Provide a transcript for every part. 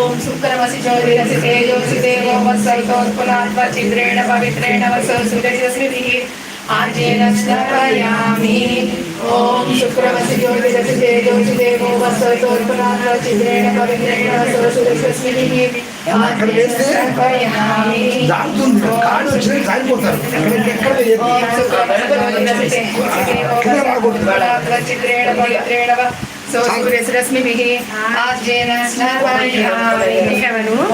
ఓం శుక్రమసి జ్యోతిరసి తేజోసి దేవో వస్సల్తోత్పునాత్మ చిద్రేణ పవిత్రేణ వసో సురజస్మితి ఆర్జేనక్షరయామి ఓం శుక్రమసి జ్యోతిరసి తేజోసి దేవో వస్సల్తోత్పునాత్మ చిద్రేణ పవిత్రేణ వసో సురజస్మితి చిద్రేణ పవిత్రేణ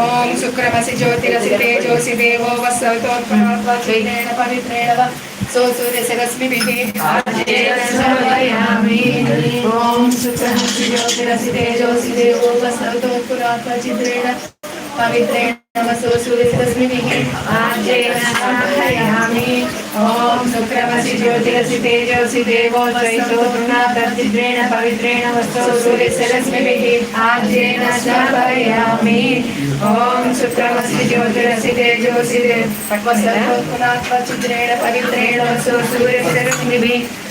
ओम शुक्रमसि ज्योतिरसि तेजोसि देवो वसवतोत्पन्नेन पवित्रेण वा। सो सूर्यसरस्मिभिः ओम पवित्रेण सूर्यस्तस्मिन् आर्जेण आह्वयामि ॐ शुक्रमसि ज्योतिरसि तेजोऽसि देवो द्वैतो तद्विद्रेण पवित्रेण वस्तु सूर्यस्तस्मिभिः आर्जेण श्लाघयामि ॐ शुक्रमसि ज्योतिरसि तेजोऽसि देवो द्वैतो पवित्रेण वस्तु सूर्यस्तस्मिभिः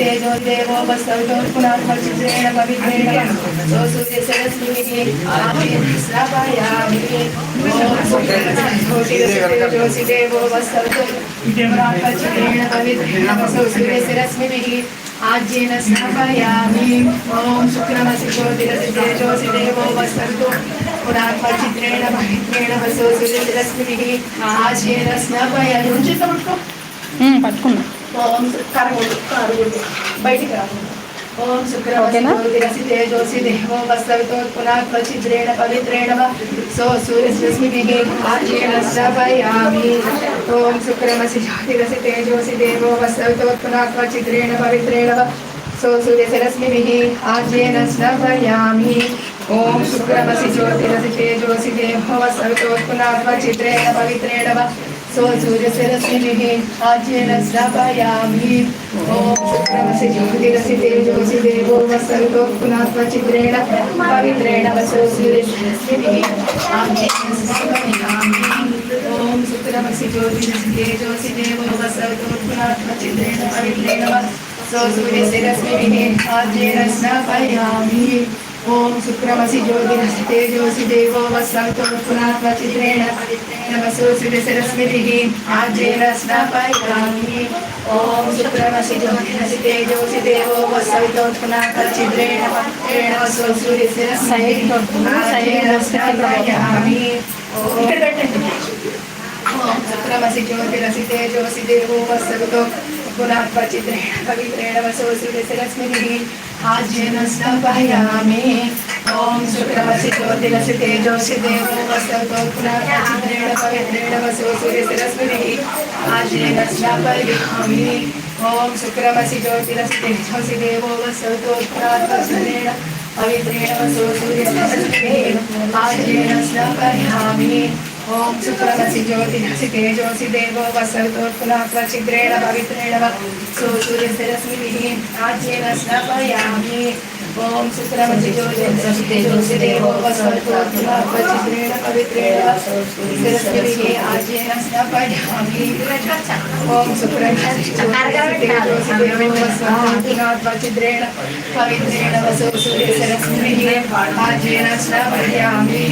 तेजो देवो वसतो पुनर्वचेन पवित्रेण सोसुते सरस्वती श्रावयामि ज्योति देवो वसतो पुनर्वचेन पवित्रेण सोसुते सरस्वती आज्येन स्थापयामि ॐ शुक्रमसि ज्योतिरसि देवो वसन्तु पुरात्मचित्रेण पवित्रेण वसो सुरस्मिभिः आज्येन स्नापयामि उञ्चितं पट्कुण् ఓం కరగొడు కరగొడు బయటికి రా ఓం శుక్రమసి ఓకేనా? జ్యోతిరసి తేజోసి దేవో వస్తవితోత్పునాత్మచిత్రేణ పవిత్రేణ వ సో సూర్యరశ్మిభిः ఆజ్యేన స్నాపయామి ఓం శుక్రమసి జ్యోతిరసి తేజోసి దేవో వస్తవితోత్పునాత్మచిత్రేణ పవిత్రేణ వ సో సూర్యరశ్మిభిः ఆజ్యేన స్నాపయామి ఓం శుక్రమసి జ్యోతిరసి తేజోసి దేవో వస్తవితోత్పునాత్మచిత్రేణ పవిత్రేణ వ स्वसुरसरसिभिः आज्येन स्थापयामि ॐ शुक्रमसि ज्योतिरसि तेजोसि देवो वसन्तो पुनात्मचिद्रेण पवित्रेण वसो सूर्यशिरसिभिः आज्येन स्थापयामि ॐ शुक्रमसि ज्योतिरसि तेजोसि देवो वसन्तो पुनात्मचिद्रेण पवित्रेण वसो सूर्यशिरसिभिः आज्येन स्थापयामि ओम शुक्रमसि ज्योतिरसि तेजोऽसि देवो वसन्तो पुनात्मचित्रेण नमसोऽसि सरस्मृतिः आज्येन स्नापयामि ओम शुक्रमसि ज्योतिरसि तेजोऽसि देवो वसवितो पुनात्मचित्रेण नमसोऽसि सरस्मृतिः आज्येन स्नापयामि ॐ शुक्रमसि ज्योतिरसि तेजोऽसि देवो वसवितो पुनात्मचित्रेण पवित्रेण वसोऽसि सरस्मृतिः आजनस्तपयामि। ॐ शुक्रमसि ज्योतिरसि तेजोषि देवोवस्तत्वपुराचिद्रेण पवित्रेण वसो सूर्य आजनस्तपयामि। ॐ शुक्रमसि ज्योतिरसि पवित्रेण वसो सूर्यसिरस्मिनिः आजनस्तपयामि। ओम सुप्रभासी ज्योति ज्योतिरसि तेजोसि देवो वसर्तोत्पुलात्वच्छिद्रेण पवित्रेण सूर्यस्थिरस्मिभिः राज्येन स्नापयामि ॐ ज्योति ज्योतिरसि तेजोसि देवो वसर्तोत्पुलात्वच्छिद्रेण पवित्रेण स्थिरस्मिभिः राज्येन स्नापयामि ॐ सुप्रभसि ज्योतिरसि तेजोसि देवो वसर्तोत्पुलात्वच्छिद्रेण पवित्रेण वसो सूर्यस्थिरस्मिभिः राज्येन स्नापयामि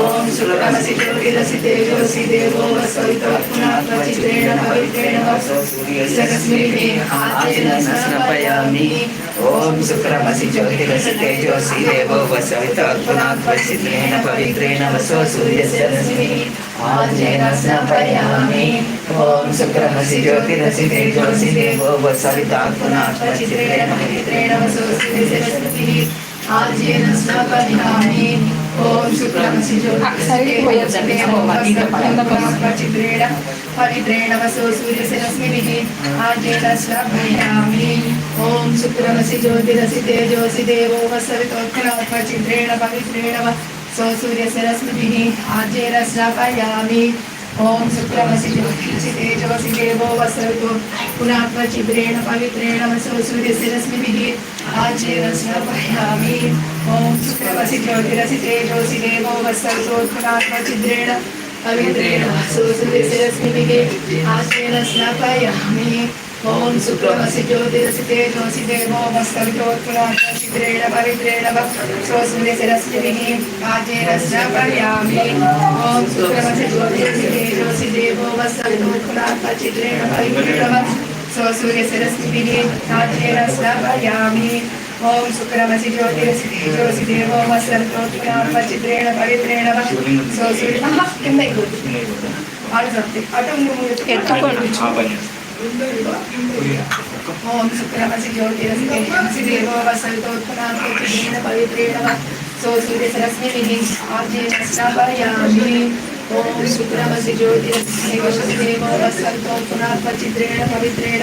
ఓం సులభమసి జ్యోతిరసి తేజోసి దేవో వసవితాత్మనాత్మచిత్రేణ భవిత్రేణ వసో. సూర్యస్మిని ఆదిన సమర్పయామి. ఓం శుక్రమసి జ్యోతిరసి తేజోసి దేవో వసవితాత్మనాత్మచిత్రేణ పవిత్రేణ వసో సూర్యస్మి ఆదిన సమర్పయామి. ఓం శుక్రమసి జ్యోతిరసి తేజోసి దేవో వసవితాత్మనాత్మచిత్రేణ పవిత్రేణ వసో సూర్యస్మి ఆదిన సమర్పయామి. वसतु पवित्रेण वसो सूर्यस्य रश्मिभिः आज्येरश्रापयामि ॐ शुक्रमसि ज्योतिरसि तेजोसि देवो वसतु पुनः पवित्रेण वसो सूर्यस्य रश्मिभिः आज्येरश्रापयामि ॐ शुक्रमसि ज्योतिरसि तेजोसि देवो वस्तवितोत्पुराचिद्रेण पवित्रेण स्वसूर्यस्य रश्मिभिः आजेरश्रापयामि ॐ शुक्रमसि ज्योतिरसि तेजोसि देवो वस्तवितोत्पुराचिद्रेण पवित्रेण स्वसूर्यस्य रश्मिभिः आजेरश्रापयामि ॐ शुक्रमसि ज्योतिरसि तेजोसि देवो वस्तवितोत्पुराचिद्रेण पवित्रेण स्वसूर्य కింద ఎక్కువ ఆడు చెప్తే అటు ముందు ఎత్తుకోండి ఓం శుక్రమసి జ్యోతిరసి తేజసి దేవో వసంతోత్పన్నాత్మేన పవిత్రేణ సో సూర్యసరస్మిభిः ఆర్జేన స్నాపయామి ఓం శుక్రమసి జ్యోతిరసి తేజసి దేవో వసంతోత్పన్నాత్మచిత్రేణ పవిత్రేణ ओम शुक्रमसिद्योतिरस्तेन पवित्रेण सो सूर्यसरस्मिभिः आर्जेनस्नापयामि ओम शुक्रमसि ज्योतिरस्तेन वसतो पुनात्मचित्रेण पवित्रेण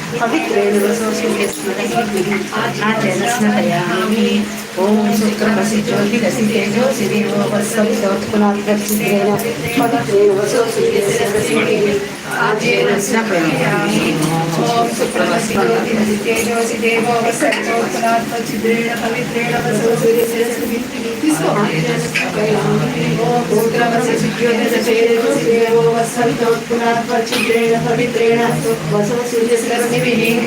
ఓం శుక్రమసిజ్యోతి రసితేజో సిరి ఓ వత్సవి దౌత్కునాథి దక్షిణ పవిత్రేణ వసో సుఖేశ్వర ओम सुप्रमसी देवो वसंतोत्तरात्मचिद्रेण पवित्रेण पवित्रेण वसव सूर्यस्कर्मिभिः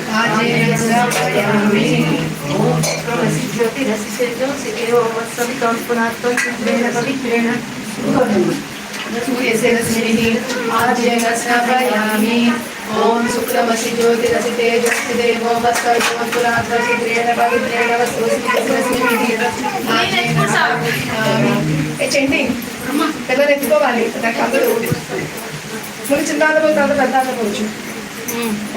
పవిత్రేణ सूर्यसरस्मिभिः आज्येन स्नापयामि ॐ शुक्रमसि ज्योतिरसि तेजस्ति देवो वस्त्रपुरात्मचित्रेण पवित्रेण వస్తుస్మిభిः ఆజ్యేన స్నాపయామి ఏ చెండి పిల్లలు ఎత్తుకోవాలి నాకు అందరూ ముందు చిన్న పోతే తర్వాత పెద్ద పోవచ్చు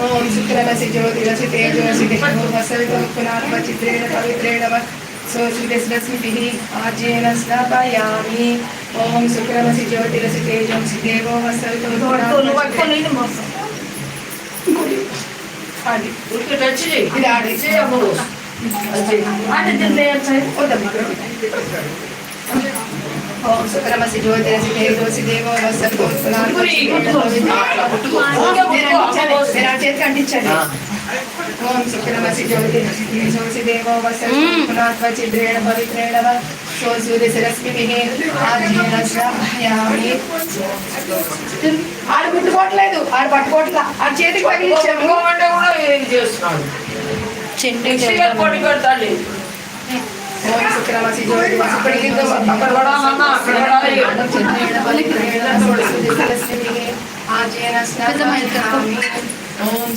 ఓం శుక్రమసి జ్యోతిరసి తేజోసి దేవో వసవితోత్పునాత్మచిత్రేణ పవిత్రేణ సోసురస్మిభిः ఆజ్యేన స్నాపయామి ఓం శుక్రమసి జ్యోతిరసి తేజోసి దేవో వసవితోత్పునాత్మచిత్రేణ ఆడి ఇది ఆడి వద్దమ్మా. ఓం శుక్రమసి జ్యోతిరసి తేజోసి దేవో వసవితోత్పునాత్మచిత్రేణ చేతికి అంటించండి ఓం శుక్రమసి జ్యోతిరసి కేశోసి దేవో వసనాత్వచిద్రేణ పవిత్రేణ వ సోసూర్యశిరస్మిభిని ఆజ్ఞేన శ్రావయామి ఆడు గుర్తుకోవట్లేదు ఆడు పట్టుకోవట్లా ఆడు చేతికి పగిలించాము కూడా ఏం చేస్తున్నాడు చెండు పొడి పెడతాడు అక్కడ కూడా అక్కడ కూడా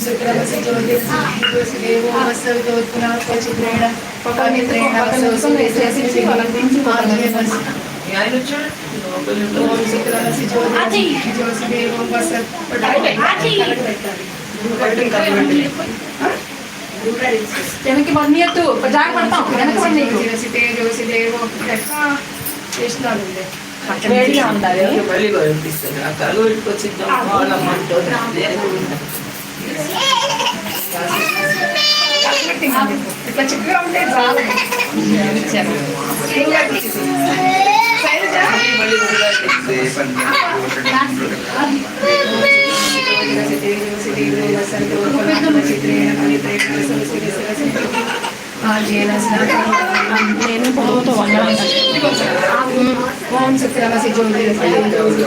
సో సూర్యశిరస్మిభిः ఆజ్యేన స్నాపయామి ఓం శుక్రమసి జ్యోతిరసి తేజోసి దేవో వసవితోత్పునాత్మచిత్రేణ పవిత్రేణ సో సూర్యశిరస్మిభిः ఆజ్యేన ఓం శుక్రమసి జ్యోతిరసి తేజోసి దేవో వసవితోత్పునాత్మచిత్రేణ ఇట్లా చిక్కగా ఉంటే చాలు శైలజ నేను పొడవుతో వండాలి ఓం శుక్రమసి జ్యోతిరసి జ్యోతి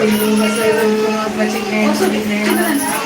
దేవోపచిత్రేణ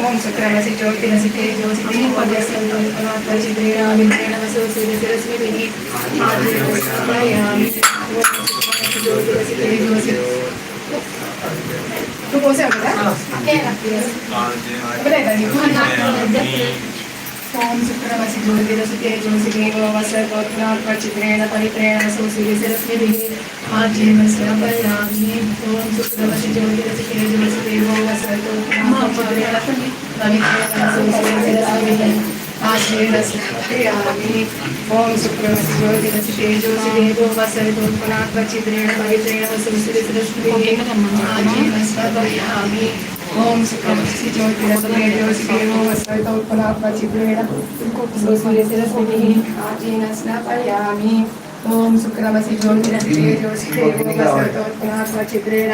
ओम शुक्रमसि ज्योतिरसिते ज्योतिः पद्यसन्तं पदात्मचित्रेणामिन्द्रेणमसो सिरसिरस्मिभिः आदिरस्मयामि ज्योतिरसिते ज्योति तू कौन से आ रहा है बताएगा जी ॐ शुक्रमसि ज्योतिरसुते ज्योतिरेव सर्वोत्तरात्मचित्रेण परित्रेण संसिरस्मिभिः आजीवस्यापयामि ॐ शुक्रमसि ज्योतिरसुते ज्योतिरेव ॐ शुक्रमसि ज्योतिरसुते ज्योतिरेव परित्रेण संसिरस्मिभिः आजीवस्यापयामि దేవో వసతోత్పనాత్మచిద్రేణ పవిత్రేణ వసూసిరస్మృతి ఓం శుక్రమసి జ్యోతిరసి తేజోసి దేవో వసతోత్పనాత్మచిద్రేణ వసూసిరస్మృతి ఆజీన స్నాపయామి ఓం శుక్రమసి జ్యోతిరసి తేజోసి దేవో వసతోత్పనాత్మచిద్రేణ